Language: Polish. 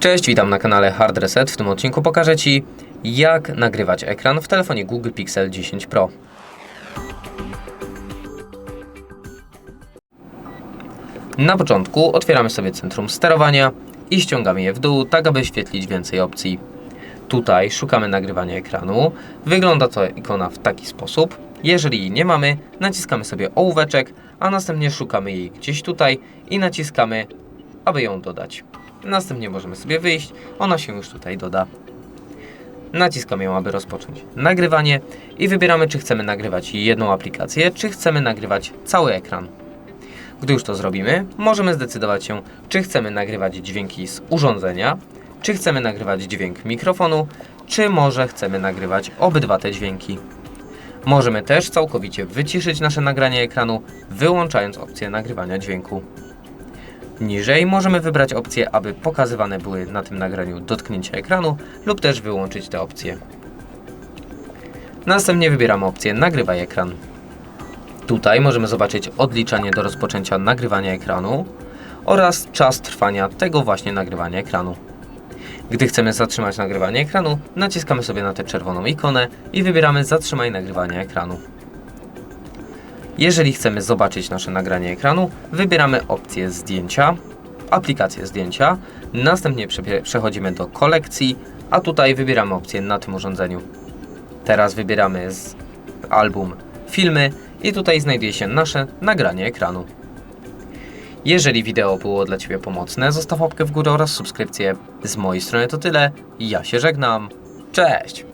Cześć, witam na kanale Hard Reset. W tym odcinku pokażę Ci, jak nagrywać ekran w telefonie Google Pixel 10 Pro. Na początku otwieramy sobie centrum sterowania i ściągamy je w dół, tak aby świetlić więcej opcji. Tutaj szukamy nagrywania ekranu. Wygląda to ikona w taki sposób. Jeżeli jej nie mamy, naciskamy sobie ołóweczek, a następnie szukamy jej gdzieś tutaj i naciskamy, aby ją dodać. Następnie możemy sobie wyjść, ona się już tutaj doda. Naciskamy ją, aby rozpocząć nagrywanie i wybieramy, czy chcemy nagrywać jedną aplikację, czy chcemy nagrywać cały ekran. Gdy już to zrobimy, możemy zdecydować się, czy chcemy nagrywać dźwięki z urządzenia, czy chcemy nagrywać dźwięk mikrofonu, czy może chcemy nagrywać obydwa te dźwięki. Możemy też całkowicie wyciszyć nasze nagranie ekranu, wyłączając opcję nagrywania dźwięku. Niżej możemy wybrać opcję, aby pokazywane były na tym nagraniu dotknięcia ekranu lub też wyłączyć te opcje. Następnie wybieramy opcję Nagrywaj ekran. Tutaj możemy zobaczyć odliczanie do rozpoczęcia nagrywania ekranu oraz czas trwania tego właśnie nagrywania ekranu. Gdy chcemy zatrzymać nagrywanie ekranu, naciskamy sobie na tę czerwoną ikonę i wybieramy Zatrzymaj nagrywanie ekranu. Jeżeli chcemy zobaczyć nasze nagranie ekranu, wybieramy opcję zdjęcia, aplikację zdjęcia, następnie przechodzimy do kolekcji, a tutaj wybieramy opcję na tym urządzeniu. Teraz wybieramy z album filmy i tutaj znajduje się nasze nagranie ekranu. Jeżeli wideo było dla Ciebie pomocne, zostaw łapkę w górę oraz subskrypcję. Z mojej strony to tyle. Ja się żegnam. Cześć!